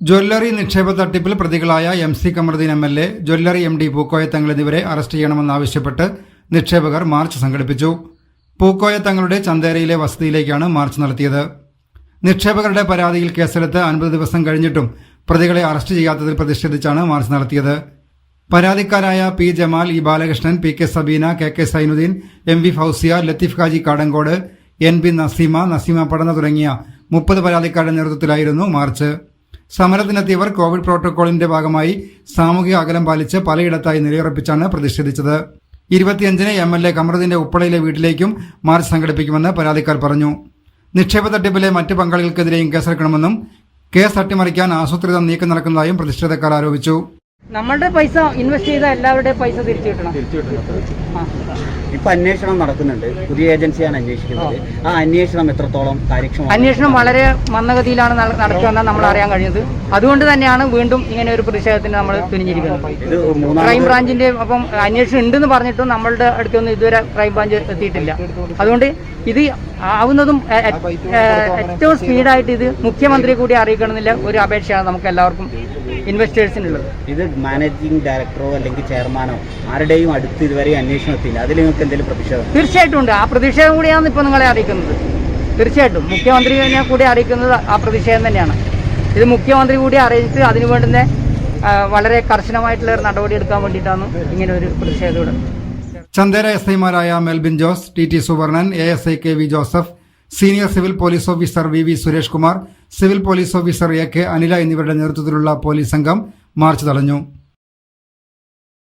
Jewellery നിക്ഷേപ തട്ടിപ്പിൽ പ്രതികളായ M C Kamaruddin M L A jewellery M D Pookoya Thangal എന്നിവരെ അറസ്റ്റ് ചെയ്യണമെന്നാവശ്യപ്പെട്ട് നിക്ഷേപകർ മാർച്ച് സംഘടിപ്പിച്ചു. പൂക്കോയത്തങ്ങളുടെ ചന്തേരയിലെ വസതിയിലേക്കാണ് മാർച്ച് നടത്തിയത്. നിക്ഷേപകരുടെ പരാതിയിൽ കേസെടുത്ത് അൻപത് ദിവസം കഴിഞ്ഞിട്ടും പ്രതികളെ അറസ്റ്റ് ചെയ്യാത്തതിൽ പ്രതിഷേധിച്ചാണ് മാർച്ച് നടത്തിയത്. പരാതിക്കാരായ P Jamal E Balakrishnan P K Sabeena K K Zainuddin M V Fousiya Latheef Khaji Kadankode N B Naseema Naseema Padana തുടങ്ങിയ മുപ്പത് പരാതിക്കാരുടെ നേതൃത്വത്തിലായിരുന്നു മാർച്ച്. സമരത്തിനെത്തിയവർ കോവിഡ് പ്രോട്ടോകോളിന്റെ ഭാഗമായി സാമൂഹിക അകലം പാലിച്ച് പലയിടത്തായി നിലയുറപ്പിച്ചാണ് പ്രതിഷേധിച്ചത്. ഇരുപത്തിയഞ്ചിന് എം എൽ എ കമറുദ്ദീന്റെ ഉപ്പളയിലെ വീട്ടിലേക്കും മാർച്ച് സംഘടിപ്പിക്കുമെന്ന് പരാതിക്കാർ പറഞ്ഞു. നിക്ഷേപ തട്ടിപ്പിലെ മറ്റ് പങ്കാളികൾക്കെതിരെയും കേസെടുക്കണമെന്നും കേസ് അട്ടിമറിക്കാൻ ആസൂത്രിതം നീക്കം നടക്കുന്നതായും പ്രതിഷേധക്കാർ ആരോപിച്ചു. നമ്മളുടെ പൈസ ഇൻവെസ്റ്റ് ചെയ്ത എല്ലാവരുടെ പൈസ തിരിച്ചു കിട്ടണം ആ. ഇപ്പൊ അന്വേഷണം നടക്കുന്നുണ്ട്. പുതിയ ഏജൻസിയാണ് അന്വേഷിക്കുന്നത്. ആ. അന്വേഷണം എത്രത്തോളം കാര്യക്ഷമം അന്വേഷണം വളരെ മന്ദഗതിയിലാണ് നട- നടക്കുകയെന്നാണ് നമ്മൾ അറിയാൻ കഴിഞ്ഞത്. അതുകൊണ്ട് തന്നെയാണ് വീണ്ടും ഇങ്ങനെ ഒരു പ്രതിഷേധത്തിന് നമ്മൾ തുനിഞ്ഞിരിക്കുന്നത് ഇത് മൂന്നാം ക്രൈം ബ്രാഞ്ചിന്റെ അപ്പം അന്വേഷണം ഉണ്ടെന്ന് പറഞ്ഞിട്ടും നമ്മളുടെ അടുത്തൊന്നും ഇതുവരെ ക്രൈം ബ്രാഞ്ച് എത്തിയിട്ടില്ല. അതുകൊണ്ട് ഇത് ആവുന്നതും ഏറ്റവും സ്പീഡായിട്ട് ഇത് മുഖ്യമന്ത്രി കൂടി അറിയിക്കണമെന്നില്ല ഒരു അപേക്ഷയാണ് നമുക്ക് എല്ലാവർക്കും ഇൻവെസ്റ്റേഴ്സിനുള്ളത് ഇത് മാനേജിംഗ് ഡയറക്ടറോ അല്ലെങ്കിൽ ചെയർമാനോ ആരുടെയും അടുത്ത് ഇതുവരെ അന്വേഷണം എത്തിയില്ല. അതിൽ നിങ്ങൾക്ക് എന്തെങ്കിലും പ്രതിഷേധം തീർച്ചയായിട്ടും ഉണ്ട്. ആ പ്രതിഷേധം കൂടിയാണ് ഇപ്പോൾ നിങ്ങളെ അറിയിക്കുന്നത്. തീർച്ചയായിട്ടും. മുഖ്യമന്ത്രിനെ കൂടി അറിയിക്കുന്നത് ആ പ്രതിഷേധം തന്നെയാണ്. ഇത് മുഖ്യമന്ത്രി കൂടി അറിയിച്ച് അതിനു വേണ്ടുന്ന വളരെ കർശനമായിട്ടുള്ള ഒരു നടപടി എടുക്കാൻ വേണ്ടിയിട്ടാണ് ഇങ്ങനെ ഒരു പ്രതിഷേധം ചന്ദേര എസ് ഐമാരായ Melbin Jose T T Suvarnan A S I K V Joseph senior civil police officer V V Suresh Kumar civil police officer A K Anila എന്നിവരുടെ നേതൃത്വത്തിലുള്ള പോലീസ് സംഘം മാർച്ച് തടഞ്ഞു